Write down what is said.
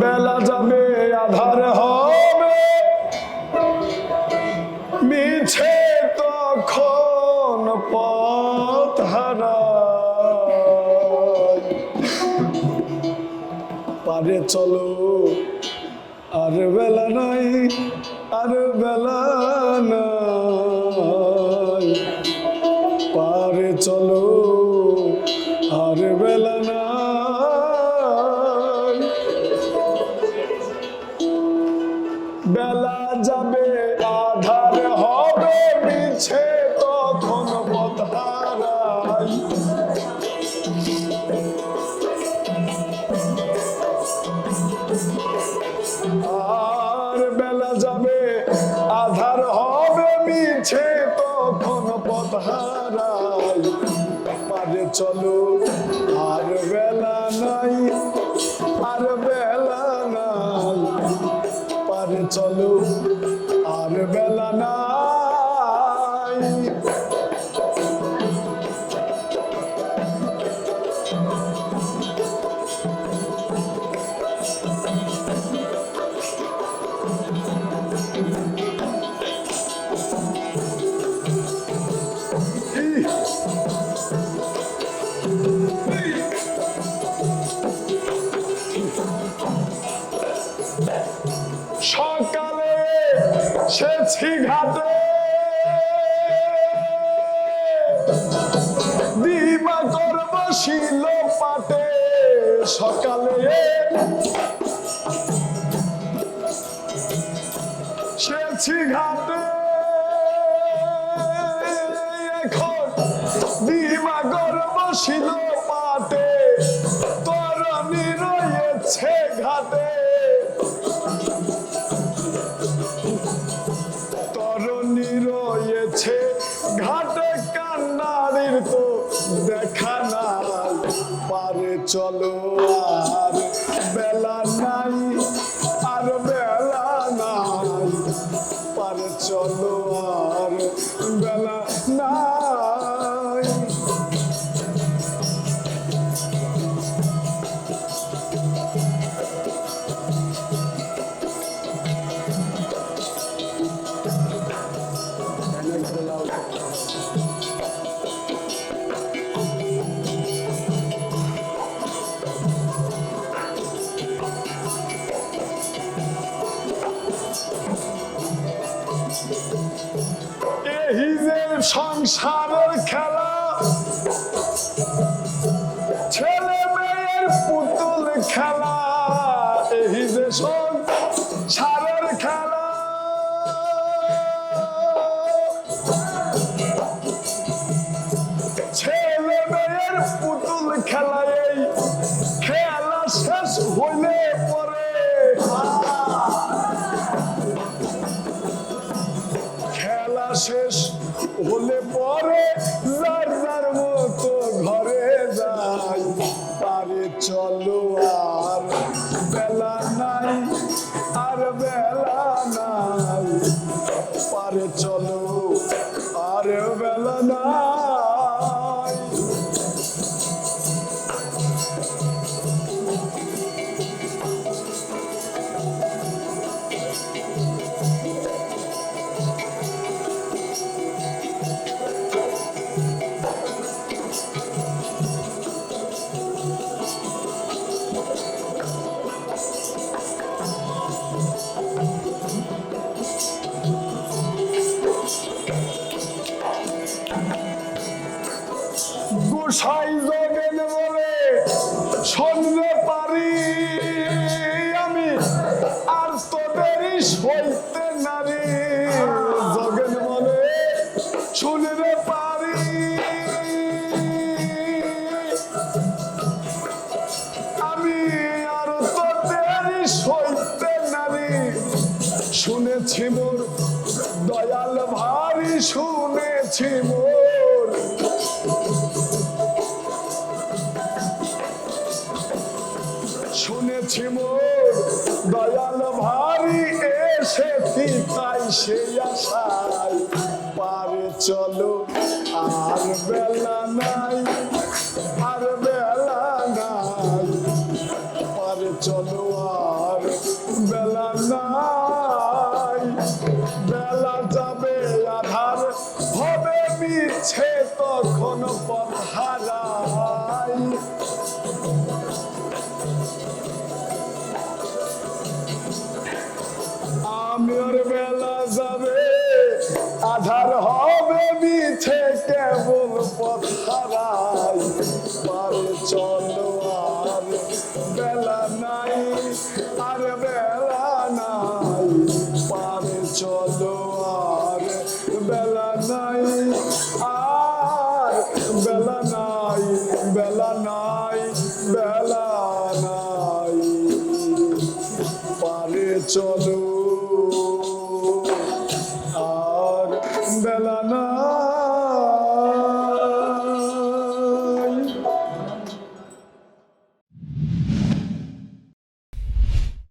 বেলা যাবে, আধার হবে। মিছে তখন পথ হারায় পারে চলো, আর বেলা নাই, আর বেলা নাই। বেলা যাবে, আধার হবে মিছে, তখন পথ হারায় আর বেলা যাবে, আধার হবে মিছে, তখন পথ হারাই। পারে চলো, আর বেলা নাই, আর বেলা চলো আর বেলা নাই। সকালে সেছি ঘাটে দিবা করব শিল পাটে। সকালে সেছি ঘাটে এখন পাটে। তরুণী রয়েছে, ঘাটে কান্নারির তো দেখা নাই। পারে চলো আর বেলা নাই, আর বেলা নাই। পারে চলো আর যে সংসারের খেলা। ছেলে মেয়ের পুতুল খেলা। যে সংসারের খেলা। খেলা এই খেলা শেষ হইলে পরে পরে যার যার মতো ঘরে যাই পারে চলো আর বেলা নাই, আর বেলা নাই। পারে চলো আর বেলা নাই। গোসাই জগেন বলে শুনতে পারি আমি, আর তোদেরই সইতে নারী। জগেন বলে শুনতে পারি। আমি আর তোদেরই সইতে নারী। শুনেছি মোর দয়াল ভারী শুনেছি মোর। শুনেছি মোর, দয়াল ভারী এসেছি, তাই সেই আশায় পারে চলো। আর বেলা নাই, আর বেলা নাই, পারে চলো আর বেলা নাই। বেলা যাবে তখন পথ হারাই। আমির বেলা আধার হবে মিছে, কেবল পথ হারাই। আর বেলা নাই, আর বেলা Hamdala